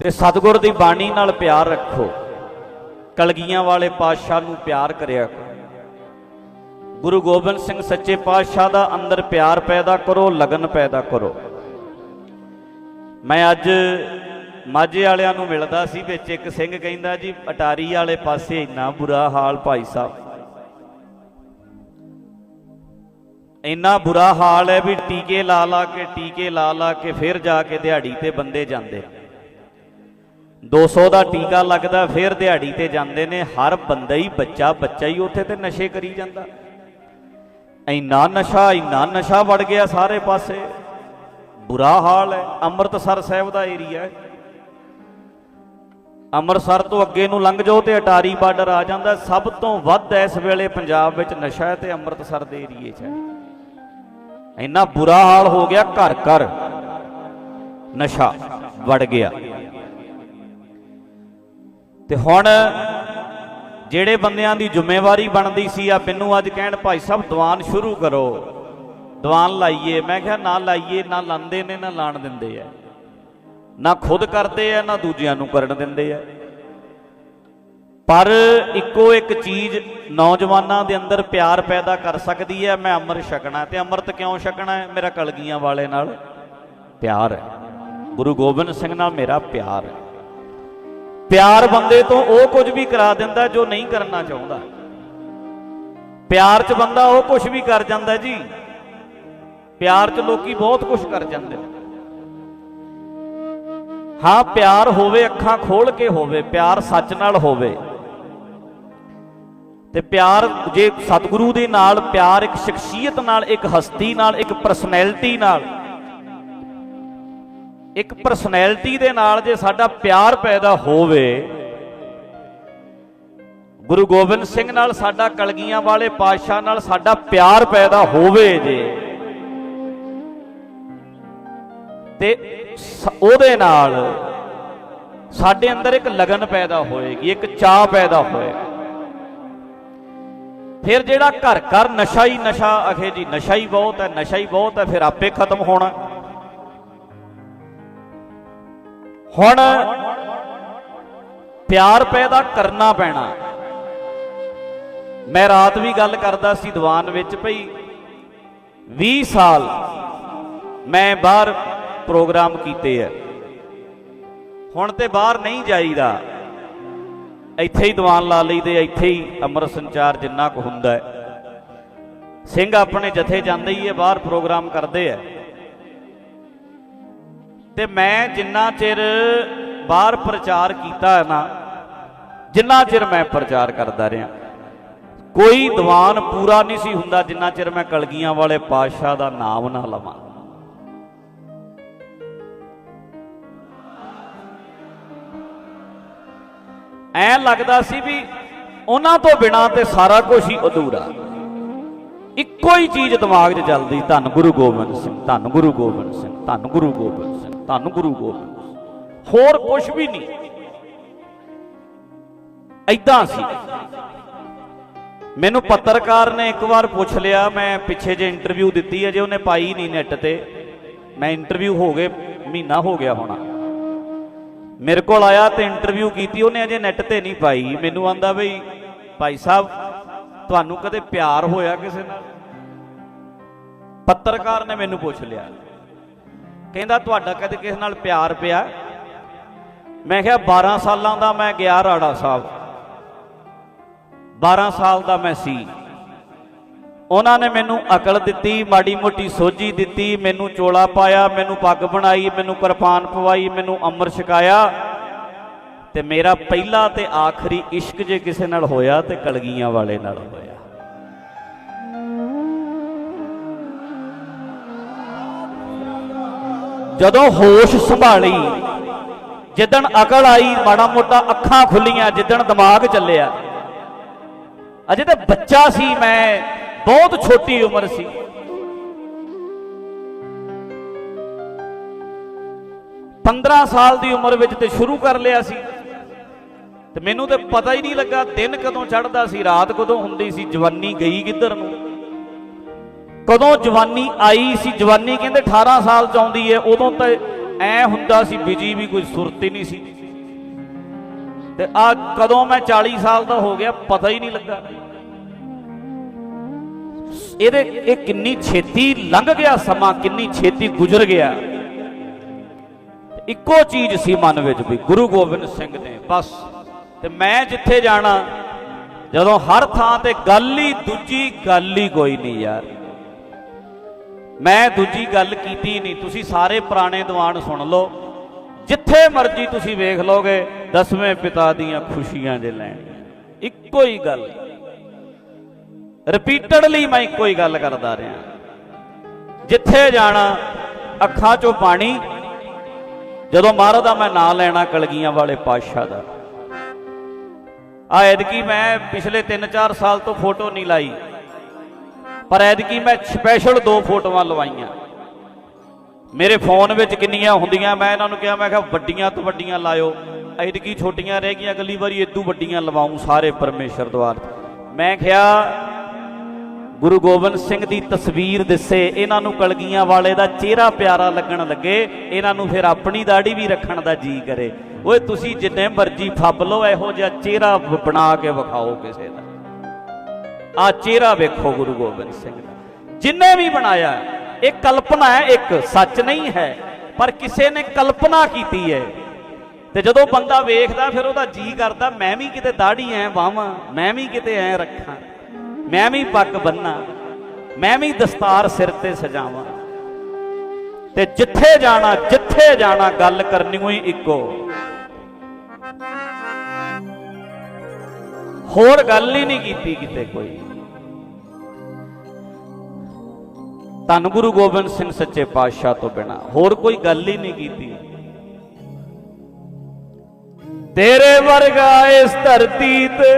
ਤੇ ਸਤਿਗੁਰ ਦੀ ਬਾਣੀ ਨਾਲ ਪਿਆਰ ਰੱਖੋ। ਕਲਗੀਆਂ ਵਾਲੇ ਪਾਤਸ਼ਾਹ ਨੂੰ ਪਿਆਰ ਕਰਿਆ ਕਰੋ। ਗੁਰੂ ਗੋਬਿੰਦ ਸਿੰਘ ਸੱਚੇ ਪਾਤਸ਼ਾਹ ਦਾ ਅੰਦਰ ਪਿਆਰ ਪੈਦਾ ਕਰੋ, ਲਗਨ ਪੈਦਾ ਕਰੋ। ਮੈਂ ਅੱਜ ਮਾਝੇ ਵਾਲਿਆਂ ਨੂੰ ਮਿਲਦਾ ਸੀ, ਵਿੱਚ ਇੱਕ ਸਿੰਘ ਕਹਿੰਦਾ, ਜੀ, ਅਟਾਰੀ ਵਾਲੇ ਪਾਸੇ ਇੰਨਾ ਬੁਰਾ ਹਾਲ ਭਾਈ ਸਾਹਿਬ। ਇੰਨਾ ਬੁਰਾ ਹਾਲ ਹੈ ਵੀ ਟੀਕੇ ਲਾ ਲਾ ਕੇ, ਟੀਕੇ ਲਾ ਲਾ ਕੇ ਫਿਰ ਜਾ ਕੇ ਦਿਹਾੜੀ ਤੇ ਬੰਦੇ ਜਾਂਦੇ 200 ਦਾ ਟੀਕਾ ਲੱਗਦਾ, ਫਿਰ ਦਿਹਾੜੀ ਤੇ ਜਾਂਦੇ ਨੇ, ਹਰ ਬੰਦਾ ਹੀ ਬੱਚਾ ਬੱਚਾ ਹੀ ਉੱਥੇ ਤੇ ਨਸ਼ੇ ਕਰੀ ਜਾਂਦਾ। ਇੰਨਾ ਨਸ਼ਾ ਇੰਨਾ ਨਸ਼ਾ ਵੜ ਗਿਆ ਸਾਰੇ ਪਾਸੇ। ਬੁਰਾ ਹਾਲ ਹੈ, ਅੰਮ੍ਰਿਤਸਰ ਸਾਹਿਬ ਦਾ ਏਰੀਆ ਹੈ। ਅੰਮ੍ਰਿਤਸਰ ਤੋਂ ਅੱਗੇ ਨੂੰ ਲੰਘ ਜਾਓ ਤੇ ਅਟਾਰੀ ਬਾਰਡਰ ਆ ਜਾਂਦਾ। ਸਭ ਤੋਂ ਵੱਧ ਇਸ ਵੇਲੇ ਪੰਜਾਬ ਵਿੱਚ ਨਸ਼ਾ ਹੈ ਤੇ ਅੰਮ੍ਰਿਤਸਰ ਦੇ ਏਰੀਏ 'ਚ ਹੈ। ਇੰਨਾ ਬੁਰਾ ਹਾਲ ਹੋ ਗਿਆ ਘਰ ਘਰ ਨਸ਼ਾ ਵੜ ਗਿਆ। ਤੇ ਹੁਣ ਜਿਹੜੇ ਬੰਦਿਆਂ ਦੀ ਜ਼ਿੰਮੇਵਾਰੀ ਬਣਦੀ ਸੀ ਆ, ਮੈਨੂੰ ਅੱਜ ਕਹਿਣ ਭਾਈ ਸਾਹਿਬ, ਦੀਵਾਨ ਸ਼ੁਰੂ ਕਰੋ। ਦੀਵਾਨ ਲਾਈਏ। ਮੈਂ ਕਿਹਾ, ਨਾ ਲਾਈਏ, ਨਾ ਲਾਂਦੇ ਨੇ, ਨਾ ਲਾਣ ਦਿੰਦੇ ਆ ਨਾ ਖੁਦ ਕਰਦੇ ਆ ਨਾ ਦੂਜਿਆਂ ਨੂੰ ਕਰਨ ਦਿੰਦੇ ਆ ਪਰ ਇੱਕੋ ਇੱਕ ਚੀਜ਼ ਨੌਜਵਾਨਾਂ ਦੇ ਅੰਦਰ ਪਿਆਰ ਪੈਦਾ ਕਰ ਸਕਦੀ ਹੈ ਮੈਂ ਅੰਮ੍ਰਿਤ ਛਕਣਾ। ਤੇ ਅੰਮ੍ਰਿਤ ਕਿਉਂ ਛਕਣਾ ਹੈ ਮੇਰਾ ਕਲਗੀਆਂ ਵਾਲੇ ਨਾਲ ਪਿਆਰ ਹੈ ਗੁਰੂ ਗੋਬਿੰਦ ਸਿੰਘ ਨਾਲ ਮੇਰਾ ਪਿਆਰ ਹੈ ਪਿਆਰ ਬੰਦੇ ਤੋਂ ਉਹ ਕੁਝ ਵੀ ਕਰਾ ਦਿੰਦਾ ਜੋ ਨਹੀਂ ਕਰਨਾ ਚਾਹੁੰਦਾ। ਪਿਆਰ 'ਚ ਬੰਦਾ ਉਹ ਕੁਝ ਵੀ ਕਰ ਜਾਂਦਾ ਜੀ। ਪਿਆਰ 'ਚ ਲੋਕੀ ਬਹੁਤ ਕੁਝ ਕਰ ਜਾਂਦੇ ਹਾਂ, ਪਿਆਰ ਹੋਵੇ, ਅੱਖਾਂ ਖੋਲ ਕੇ ਹੋਵੇ, ਪਿਆਰ ਸੱਚ ਨਾਲ ਹੋਵੇ। ਤੇ ਪਿਆਰ ਜੇ ਸਤਿਗੁਰੂ ਦੇ ਨਾਲ, ਪਿਆਰ ਇੱਕ ਸ਼ਖਸੀਅਤ ਨਾਲ, ਇੱਕ ਹਸਤੀ ਨਾਲ, ਇੱਕ ਪਰਸਨੈਲਿਟੀ ਨਾਲ ਇੱਕ ਪਰਸਨੈਲਿਟੀ ਦੇ ਨਾਲ ਜੇ ਸਾਡਾ ਪਿਆਰ ਪੈਦਾ ਹੋਵੇ, ਗੁਰੂ ਗੋਬਿੰਦ ਸਿੰਘ ਨਾਲ ਸਾਡਾ ਕਲਗੀਆਂ ਵਾਲੇ ਪਾਤਸ਼ਾਹ ਨਾਲ ਸਾਡਾ ਪਿਆਰ ਪੈਦਾ ਹੋਵੇ ਜੇ, ਤੇ ਉਹਦੇ ਨਾਲ ਸਾਡੇ ਅੰਦਰ ਇੱਕ ਲਗਨ ਪੈਦਾ ਹੋਏਗੀ, ਇੱਕ ਚਾਹ ਪੈਦਾ ਹੋਏਗਾ। ਫਿਰ ਜਿਹੜਾ ਘਰ ਘਰ ਨਸ਼ਾ ਹੀ ਨਸ਼ਾ, ਅਖੇ ਜੀ, ਨਸ਼ਾ ਹੀ ਬਹੁਤ ਹੈ, ਨਸ਼ਾ ਹੀ ਬਹੁਤ ਹੈ, ਫਿਰ ਆਪੇ ਖਤਮ ਹੋਣਾ। ਹੁਣ ਪਿਆਰ ਪੈਦਾ ਕਰਨਾ ਪੈਣਾ। ਮੈਂ ਰਾਤ ਵੀ ਗੱਲ ਕਰਦਾ ਸੀ ਦੀਵਾਨ ਵਿੱਚ, ਭਈ 20 ਸਾਲ ਮੈਂ ਬਾਹਰ ਪ੍ਰੋਗਰਾਮ ਕੀਤੇ ਆ। ਹੁਣ ਤੇ ਬਾਹਰ ਨਹੀਂ ਜਾਈਦਾ। ਇੱਥੇ ਹੀ ਦੀਵਾਨ ਲਾ ਲਈ ਲਈਦੇ ਇੱਥੇ ਹੀ ਅੰਮ੍ਰਿਤ ਸੰਚਾਰ ਜਿੰਨਾ ਕੁ ਹੁੰਦਾ ਹੈ। ਸਿੰਘ ਆਪਣੇ ਜਥੇ ਜਾਂਦੇ ਹੀ ਹੈ ਬਾਹਰ ਪ੍ਰੋਗਰਾਮ ਕਰਦੇ ਆ। ਤੇ ਮੈਂ ਜਿੰਨਾ ਚਿਰ ਬਾਹਰ ਪ੍ਰਚਾਰ ਕੀਤਾ ਹੈ ਨਾ, ਜਿੰਨਾ ਚਿਰ ਮੈਂ ਪ੍ਰਚਾਰ ਕਰਦਾ ਰਿਹਾ। ਕੋਈ ਦੀਵਾਨ ਪੂਰਾ ਨਹੀਂ ਸੀ ਹੁੰਦਾ ਜਿੰਨਾ ਚਿਰ ਮੈਂ ਕਲਗੀਆਂ ਵਾਲੇ ਪਾਤਸ਼ਾਹ ਦਾ ਨਾਮ ਨਾ ਲਵਾਂ। ਐ ਲੱਗਦਾ ਸੀ ਵੀ ਉਹਨਾਂ ਤੋਂ ਬਿਨਾ ਤੇ ਸਾਰਾ ਕੁਝ ਹੀ ਅਧੂਰਾ। ਇੱਕੋ ਹੀ ਚੀਜ਼ ਦਿਮਾਗ 'ਚ ਚੱਲਦੀ, ਧੰਨ ਗੁਰੂ ਗੋਬਿੰਦ ਸਿੰਘ, ਧੰਨ ਗੁਰੂ ਗੋਬਿੰਦ ਸਿੰਘ, ਧੰਨ ਗੁਰੂ ਗੋਬਿੰਦ ਸਿੰਘ। ਧੰਨ ਗੁਰੂ ਗੋਬਿੰਦ ਹੋਰ ਕੁਝ ਵੀ ਨਹੀਂ। ਐਦਾਂ ਸੀ। ਮੈਨੂੰ ਪੱਤਰਕਾਰ ਨੇ ਇੱਕ ਵਾਰ ਪੁੱਛ ਲਿਆ, ਮੈਂ ਪਿੱਛੇ ਜੇ ਇੰਟਰਵਿਊ ਦਿੱਤੀ ਹੈ, ਜੇ ਉਹਨੇ ਪਾਈ ਨਹੀਂ ਨੈਟ ਤੇ। ਮੈਂ ਇੰਟਰਵਿਊ ਹੋ ਗਏ, ਮਹੀਨਾ ਹੋ ਗਿਆ ਹੋਣਾ। ਮੇਰੇ ਕੋਲ ਆਇਆ ਤੇ ਇੰਟਰਵਿਊ ਕੀਤੀ, ਉਹਨੇ ਅਜੇ ਨੈਟ ਤੇ ਨਹੀਂ ਪਾਈ। ਮੈਨੂੰ ਆਂਦਾ ਬਈ, ਭਾਈ ਸਾਹਿਬ, ਤੁਹਾਨੂੰ ਕਦੇ ਪਿਆਰ ਹੋਇਆ ਕਿਸੇ ਨਾਲ? ਪੱਤਰਕਾਰ ਨੇ ਮੈਨੂੰ ਪੁੱਛ ਲਿਆ। ਕਹਿੰਦਾ ਤੁਹਾਡਾ ਕਦੇ ਕਿਸੇ ਨਾਲ ਪਿਆਰ ਪਿਆ? ਮੈਂ ਕਿਹਾ 12 ਸਾਲਾਂ ਦਾ ਮੈਂ ਗਿਆ ਰਾੜਾ ਸਾਹਿਬ। 12 ਸਾਲ ਦਾ ਮੈਂ ਸੀ। ਉਹਨਾਂ ਨੇ ਮੈਨੂੰ ਅਕਲ ਦਿੱਤੀ, ਮਾੜੀ ਮੋਟੀ ਸੋਝੀ ਦਿੱਤੀ, ਮੈਨੂੰ ਚੋਲਾ ਪਾਇਆ, ਮੈਨੂੰ ਪੱਗ ਬਣਾਈ, ਮੈਨੂੰ ਕਿਰਪਾਨ ਪਵਾਈ, ਮੈਨੂੰ ਅੰਮ੍ਰਿਤ ਛਕਾਇਆ। ਤੇ ਮੇਰਾ ਪਹਿਲਾ ਤੇ ਆਖਰੀ ਇਸ਼ਕ ਜੇ ਕਿਸੇ ਨਾਲ ਹੋਇਆ ਤੇ ਕਲਗੀਆਂ ਵਾਲੇ ਨਾਲ ਹੋਇਆ। ਜਦੋਂ ਹੋਸ਼ ਸੰਭਾਲੀ, ਜਿੱਦਣ ਅਕਲ ਆਈ, ਮਾੜਾ ਮੋਟਾ ਅੱਖਾਂ ਖੁੱਲੀਆਂ, ਜਿੱਦਣ ਦਿਮਾਗ ਚੱਲਿਆ। ਅਜੇ ਤਾਂ ਬੱਚਾ ਸੀ ਮੈਂ, ਬਹੁਤ ਛੋਟੀ ਉਮਰ ਸੀ। ਪੰਦਰਾਂ ਸਾਲ ਦੀ ਉਮਰ ਵਿੱਚ ਤੇ ਸ਼ੁਰੂ ਕਰ ਲਿਆ ਸੀ। ਤੇ ਮੈਨੂੰ ਤੇ ਪਤਾ ਹੀ ਨਹੀਂ ਲੱਗਾ ਦਿਨ ਕਦੋਂ ਚੜ੍ਹਦਾ ਸੀ, ਰਾਤ ਕਦੋਂ ਹੁੰਦੀ ਸੀ, ਜਵਾਨੀ ਗਈ ਕਿੱਧਰ ਨੂੰ। ਕਦੋਂ ਜਵਾਨੀ ਆਈ ਸੀ? ਜਵਾਨੀ ਕਹਿੰਦੇ 18 ਸਾਲ ਚ ਆਉਂਦੀ ਹੈ ਉਦੋਂ ਤਾਂ ਐ ਹੁੰਦਾ ਸੀ, ਬਿਜ਼ੀ ਵੀ ਕੋਈ ਸੁਰਤ ਹੀ ਨਹੀਂ ਸੀ। ਤੇ ਆ ਕਦੋਂ ਮੈਂ 40 ਸਾਲ ਦਾ ਹੋ ਗਿਆ, ਪਤਾ ਹੀ ਨਹੀਂ ਲੱਗਾ। ਇਹਦੇ, ਇਹ ਕਿੰਨੀ ਛੇਤੀ ਲੰਘ ਗਿਆ ਸਮਾਂ, ਕਿੰਨੀ ਛੇਤੀ ਗੁਜ਼ਰ ਗਿਆ। ਇੱਕੋ ਚੀਜ਼ ਸੀ ਮਨ ਵਿੱਚ ਵੀ, ਗੁਰੂ ਗੋਬਿੰਦ ਸਿੰਘ ਨੇ, ਬਸ। ਤੇ ਮੈਂ ਜਿੱਥੇ ਜਾਣਾ, ਜਦੋਂ ਹਰ ਥਾਂ ਤੇ ਗੱਲ ਹੀ, ਦੂਜੀ ਗੱਲ ਹੀ ਕੋਈ ਨਹੀਂ ਯਾਰ। ਮੈਂ ਦੂਜੀ ਗੱਲ ਕੀਤੀ ਨਹੀਂ। ਤੁਸੀਂ ਸਾਰੇ ਪੁਰਾਣੇ ਦੀਵਾਨ ਸੁਣ ਲਓ। ਜਿੱਥੇ ਮਰਜ਼ੀ ਤੁਸੀਂ ਵੇਖ ਲੋਗੇ ਦਸਵੇਂ ਪਿਤਾ ਦੀਆਂ ਖੁਸ਼ੀਆਂ ਜੇ ਲੈਣ ਇੱਕੋ ਹੀ ਗੱਲ। ਰਿਪੀਟਡਲੀ ਮੈਂ ਇੱਕੋ ਹੀ ਗੱਲ ਕਰਦਾ ਰਿਹਾ। ਜਿੱਥੇ ਜਾਣਾ, ਅੱਖਾਂ 'ਚੋਂ ਪਾਣੀ, ਜਦੋਂ ਮਹਾਰਾਜ ਦਾ ਮੈਂ ਨਾਂ ਲੈਣਾ ਕਲਗੀਆਂ ਵਾਲੇ ਪਾਤਸ਼ਾਹ ਦਾ। ਆ ਐਤਕੀ ਮੈਂ ਪਿਛਲੇ 3-4 ਸਾਲ ਤੋਂ ਫੋਟੋ ਨਹੀਂ ਲਾਈ। ਪਰ ਐਦਕੀ ਮੈਂ ਸਪੈਸ਼ਲ ਦੋ ਫੋਟੋਆਂ ਲਵਾਈਆਂ। ਮੇਰੇ ਫੋਨ ਵਿੱਚ ਕਿੰਨੀਆਂ ਹੁੰਦੀਆਂ, ਮੈਂ ਇਹਨਾਂ ਨੂੰ ਕਿਹਾ, ਮੈਂ ਕਿਹਾ ਵੱਡੀਆਂ ਤੋਂ ਵੱਡੀਆਂ ਲਾਇਓ। ਐਦਕੀ ਛੋਟੀਆਂ ਰਹਿ ਗਈਆਂ, ਅਗਲੀ ਵਾਰੀ ਇਦੋਂ ਵੱਡੀਆਂ ਲਵਾਉਂ ਸਾਰੇ ਪਰਮੇਸ਼ਰ ਦੁਆਰ ਮੈਂ ਕਿਹਾ, ਗੁਰੂ ਗੋਬਿੰਦ ਸਿੰਘ ਦੀ ਤਸਵੀਰ ਦਿਸੇ, ਇਹਨਾਂ ਨੂੰ ਕਲਗੀਆਂ ਵਾਲੇ ਦਾ ਚਿਹਰਾ ਪਿਆਰਾ ਲੱਗਣ ਲੱਗੇ, ਇਹਨਾਂ ਨੂੰ ਫਿਰ ਆਪਣੀ ਦਾੜੀ ਵੀ ਰੱਖਣ ਦਾ ਜੀ ਕਰੇ। ਓਏ, ਤੁਸੀਂ ਜਿੰਨੇ ਮਰਜ਼ੀ ਫੱਬ ਲਓ, ਇਹੋ ਜਿਹਾ ਚਿਹਰਾ ਬਣਾ ਕੇ ਵਿਖਾਓ ਕਿਸੇ ਦਾ। ਆ ਚਿਹਰਾ ਵੇਖੋ ਗੁਰੂ ਗੋਬਿੰਦ ਸਿੰਘ ਦਾ। ਜਿੰਨੇ ਵੀ ਬਣਾਇਆ, ਇਹ ਕਲਪਨਾ ਹੈ ਇੱਕ, ਸੱਚ ਨਹੀਂ ਹੈ, ਪਰ ਕਿਸੇ ਨੇ ਕਲਪਨਾ ਕੀਤੀ ਹੈ। ਤੇ ਜਦੋਂ ਬੰਦਾ ਵੇਖਦਾ, ਫਿਰ ਉਹਦਾ ਜੀ ਕਰਦਾ, ਮੈਂ ਵੀ ਕਿਤੇ ਦਾੜੀ ਐ ਵਾਵਾਂ, ਮੈਂ ਵੀ ਕਿਤੇ ਐ ਰੱਖਾਂ, ਮੈਂ ਵੀ ਪੱਗ ਬੰਨਾ, ਮੈਂ ਵੀ ਦਸਤਾਰ ਸਿਰ ਤੇ ਸਜਾਵਾਂ। ਤੇ ਜਿੱਥੇ ਜਾਣਾ ਜਿੱਥੇ ਜਾਣਾ, ਗੱਲ ਕਰਨੀ ਹੋਈ ਇੱਕੋ। ਹੋਰ ਗੱਲ ਹੀ ਨਹੀਂ ਕੀਤੀ ਕਿਤੇ ਕੋਈ। ਧੰਨ ਗੁਰੂ ਗੋਬਿੰਦ ਸਿੰਘ ਸੱਚੇ ਪਾਤਸ਼ਾਹ ਤੋਂ ਬਿਨਾ। ਹੋਰ ਕੋਈ ਗੱਲ ਹੀ ਨਹੀਂ ਕੀਤੀ। ਤੇਰੇ ਵਰਗਾ ਇਸ ਧਰਤੀ ਤੇ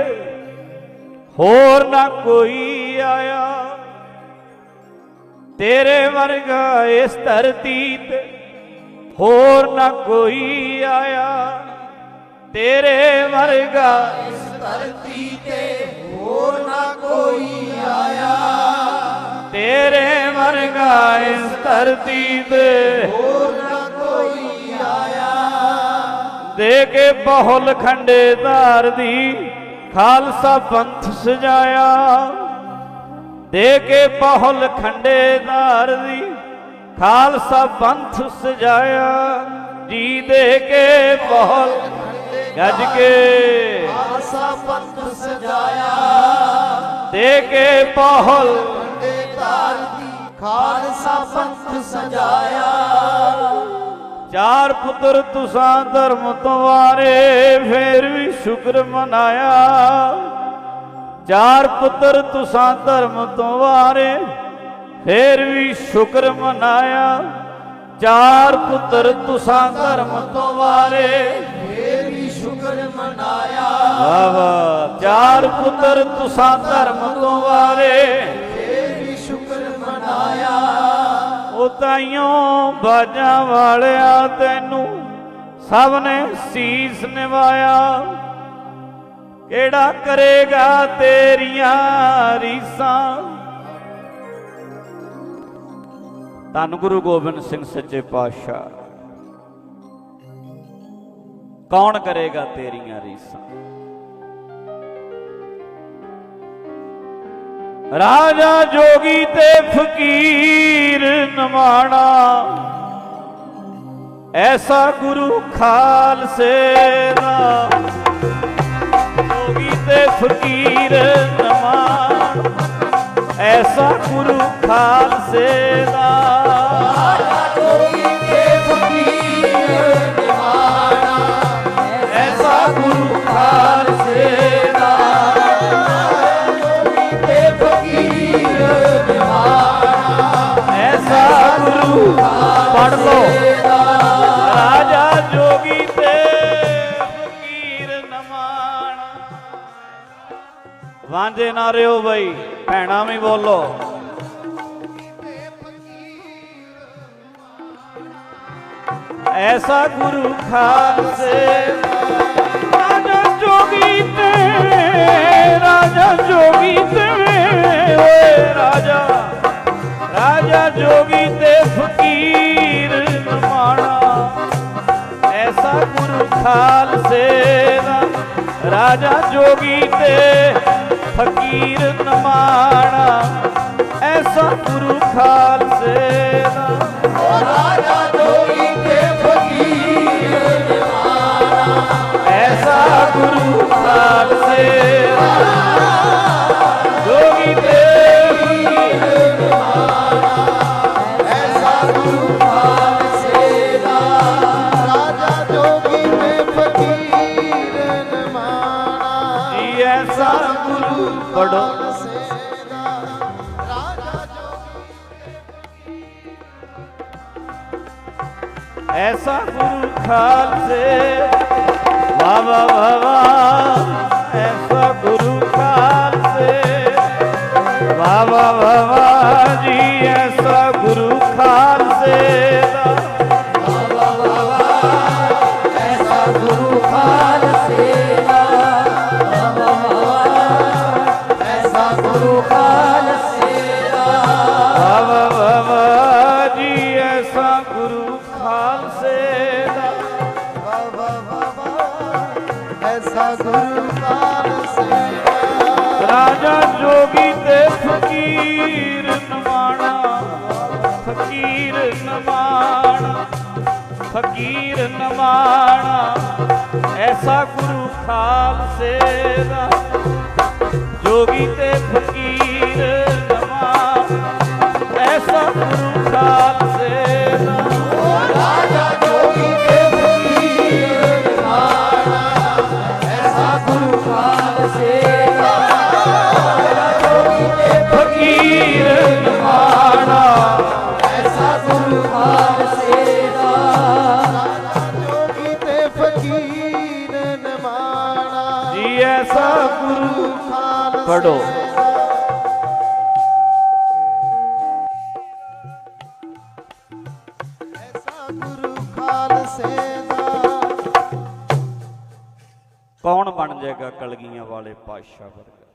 ਹੋਰ ਨਾ ਕੋਈ ਆਇਆ। ਤੇਰੇ ਵਰਗਾ ਇਸ ਧਰਤੀ ਤੇ ਹੋਰ ਨਾ ਕੋਈ ਆਇਆ। ਤੇਰੇ ਵਰਗਾ ਇਸ ਧਰਤੀ ਤੇ ਹੋਰ ਵਰਗਾ ਇਸ ਧਰਤੀ ਤੇ। ਹੋਰ ਨਾ ਕੋਈ ਆਇਆ। ਦੇ ਕੇ ਬਹੁਲ ਖੰਡੇ ਧਾਰ ਦੀ ਖਾਲਸਾ ਪੰਥ ਸਜਾਇਆ। ਦੇ ਕੇ ਬਹੁਲ ਖੰਡੇ ਧਾਰ ਦੀ ਖਾਲਸਾ ਪੰਥ ਸਜਾਇਆ। ਜੀ ਦੇ ਕੇ ਬਹੁਲ ਗੱਜ ਕੇ। ਖਾਲਸਾ ਪੰਥ ਸਜਾਇਆ। ਦੇ ਕੇ ਬਹੁਲ ਖਾਲਸਾ ਪੰਥ ਸਜਾਇਆ। ਚਾਰ ਪੁੱਤਰ ਤੁਸਾਂ ਧਰਮ ਤੋਂ ਵਾਰੇ ਫੇਰ ਵੀ ਸ਼ੁਕਰ ਮਨਾਇਆ। ਚਾਰ ਪੁੱਤਰ ਤੁਸਾਂ ਧਰਮ ਤੋਂ ਵਾਰੇ ਫੇਰ ਵੀ ਸ਼ੁਕਰ ਮਨਾਇਆ। ਚਾਰ ਪੁੱਤਰ ਤੁਸਾਂ ਧਰਮ ਤੋਂ ਵਾਰੇ ਫੇਰ ਵੀ ਸ਼ੁਕਰ ਮਨਾਇਆ। ਵਾਹ ਵਾਹ। ਚਾਰ ਪੁੱਤਰ ਤੁਸਾਂ ਧਰਮ ਤੋਂ ਵਾਰੇ ਉਹ ਬਾਜਾਂ ਵਾਲਿਆ ਤੈਨੂੰ ਸਭ ਨੇ ਸੀਸ ਨਿਵਾਇਆ। ਕਿਹੜਾ ਕਰੇਗਾ ਤੇਰੀਆਂ ਰੀਸਾਂ? ਧੰਨ ਗੁਰੂ ਗੋਬਿੰਦ ਸਿੰਘ ਸੱਚੇ ਪਾਤਸ਼ਾਹ। ਕੌਣ ਕਰੇਗਾ ਤੇਰੀਆਂ ਰੀਸਾਂ? ਰਾਜਾ ਜੋਗੀ ਤੇ ਫਕੀਰ ਨਮਾਣਾ। ਐਸਾ ਗੁਰੂ ਖਾਲਸੇ ਦਾ। ਜੋਗੀ ਤੇ ਫਕੀਰ ਨਮਾਣ। ਐਸਾ ਗੁਰੂ ਖਾਲਸੇ ਦਾ। ਵਾਂਝੇ ਬਈ, ਭੈਣਾ ਵੀ ਬੋਲੋ। ਐਸਾ ਗੁਰੂ ਖਾਲਸੇ ਰਾਜਾ ਜੋਗੀ ਤੇ, ਰਾਜਾ ਜੋਗੀ ਤੇ ਓਏ ਰਾਜਾ ਰਾਜਾ ਜੋਗੀ ਤੇ ਫਕੀਰ ਨਮਾਣਾ ਖਾਲਸੇ ਦਾ ਰਾਜਾ ਜੋਗੀ ਤੇ ਫਕੀਰ ਨਮਾਣਾ ਐਸਾ ਗੁਰੂ ਖਾਲਸੇ ਦਾ। ਰਾਜਾ ਜੋਗੀ ਤੇ ਫਕੀਰ ਐਸਾ ਗੁਰੂ ਖਾਲਸੇ ਦਾ। ਐਸਾ ਗੁਰੂ ਖਾਲਸੇ ਵਾ ਵਾ ਵਾ ਐਸਾ ਖਾਲਸੇ ਦਾ। ਵਾ ਵਾ ਵਾ ਵਾ ਐਸਾ ਗੁਰੂ ਖਾਲਸੇ ਦਾ। ਰਾਜਾ ਜੋਗੀ ਤੇ ਫਕੀਰ ਨਮਾਣਾ। ਫਕੀਰ ਨਮਾਣਾ। ਫਕੀਰ ਨਮਾਣਾ। ਐਸਾ ਗੁਰੂ ਖਾਲਸੇ ਦਾ। ਜੋਗੀ ਤੇ ਜੀ ਐਸਾ ਗੁਰੂ ਖਾਲਸੇ ਪੜੋ ਕੌਣ ਬਣ ਜਾਏਗਾ ਕਲਗੀਆਂ ਵਾਲੇ ਪਾਤਸ਼ਾਹ ਵਰਗਾ?